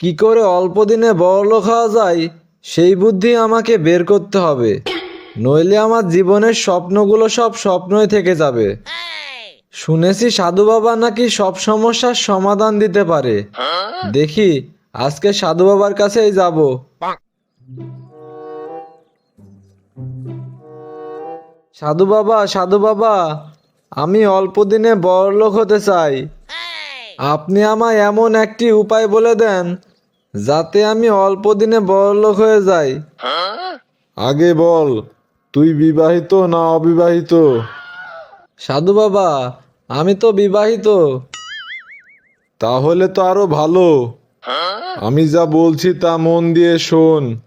কি করে অল্প দিনে বড়লোক হওয়া যায়? সেই বুদ্ধি আমাকে বের করতে হবে। নইলে আমার জীবনের স্বপ্নগুলো সব স্বপ্নই থেকে যাবে। শুনেছি সাধু বাবা নাকি সব সমস্যার সমাধান দিতে পারে। দেখি, আজকে সাধু বাবার কাছেই যাব। সাধু বাবা সাধু বাবা, আমি অল্প দিনে বড়লোক হতে চাই। আপনি আমায় এমন একটি উপায় বলে দেন যাতে আমি অল্প দিনে বড়লোক হয়ে যাই। আগে বল তুই বিবাহিত না অবিবাহিত? সাধু বাবা আমি তো বিবাহিত। তাহলে তো আরও ভালো। আমি যা বলছি তা মন দিয়ে শোন।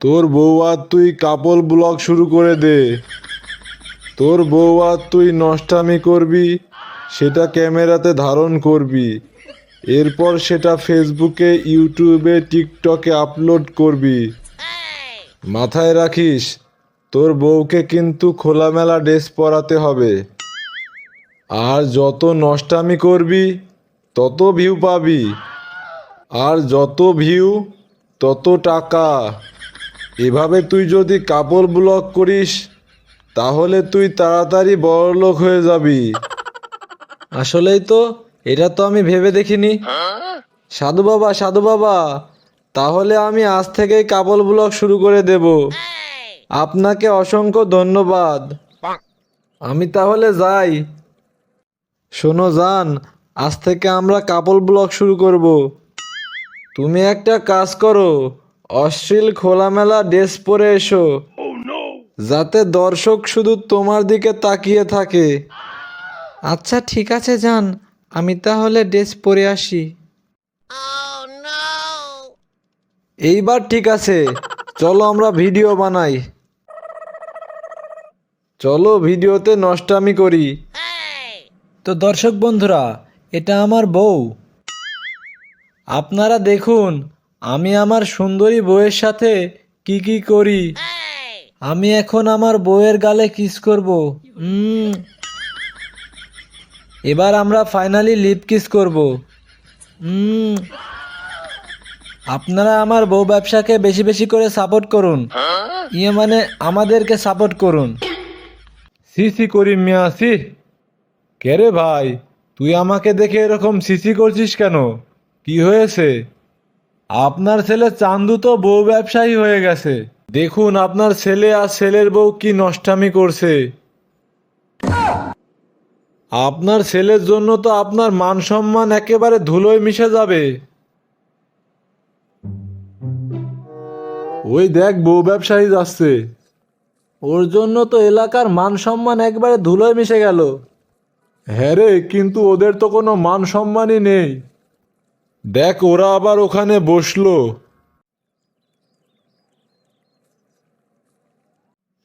তোর বউ আর তুই কাপল ব্লগ শুরু করে দে। তোর বউ আর তুই নষ্টামি করবি সেটা ক্যামেরাতে ধারণ করবি। এরপর সেটা ফেসবুকে ইউটিউবে টিকটকে আপলোড করবি। মাথায় রাখিস, তোর বউকে কিন্তু খোলামেলা ড্রেস পরাতে হবে। আর যত নষ্টামি করবি, তত ভিউ পাবি। আর যত ভিউ তত টাকা। এভাবে তুই যদি কাপড় ব্লক করিস, তাহলে তুই তাড়াতাড়ি বড়লোক হয়ে যাবি। আসলেই তো এটা তো আমি ভেবে দেখিনি। সাধু বাবা সাধু বাবা, তাহলে আমি আজ থেকেই কাবল ব্লগ শুরু করে দেব। আপনাকে অসংখ্য ধন্যবাদ। আমি তাহলে যাই। শোনো জান, আজ থেকে আমরা কাপল ব্লগ শুরু করব। তুমি একটা কাজ করো, অশ্লীল খোলামেলা ড্রেস পরে এসো। যাতে দর্শক শুধু তোমার দিকে তাকিয়ে থাকে। আচ্ছা ঠিক আছে যান আমি তাহলে ড্রেস পরে আসি। এইবার ঠিক আছে। চলো আমরা ভিডিও বানাই। চলো ভিডিওতে নষ্টামি করি। তো দর্শক বন্ধুরা এটা আমার বউ। আপনারা দেখুন আমি আমার সুন্দরী বউয়ের সাথে কি কি করি। আমি এখন আমার বউয়ের গালে কিস করব। উম এবার আমরা ফাইনালি লিপ কিস করব। আপনারা আমার বউ ব্যবসাকে বেশি বেশি করে সাপোর্ট করুন। ইয়ে মানে আমাদেরকে সাপোর্ট করুন। সিসি করিম মিয়া, সি। কে রে ভাই, তুই আমাকে দেখে এরকম সিসি করছিস কেন? কি হয়েছে? আপনার ছেলে চান্দু তো বউ ব্যবসায়ী হয়ে গেছে। দেখুন আপনার ছেলে আর ছেলের বউ কি নষ্টামি করছে। আপনার ছেলের জন্য তো আপনার মান সম্মান একেবারে ধুলোয় মিশে যাবে। ওই দেখ বউ ব্যবসায়ী যাচ্ছে। ওর জন্য তো এলাকার মান সম্মান একবারে ধুলোয় মিশে গেল। হ্যাঁ রে, কিন্তু ওদের তো কোনো মান সম্মানই নেই। দেখ ওরা আবার ওখানে বসল।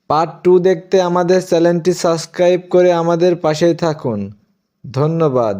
পার্ট টু দেখতে আমাদের চ্যানেলটি সাবস্ক্রাইব করে আমাদের পাশেই থাকুন। ধন্যবাদ।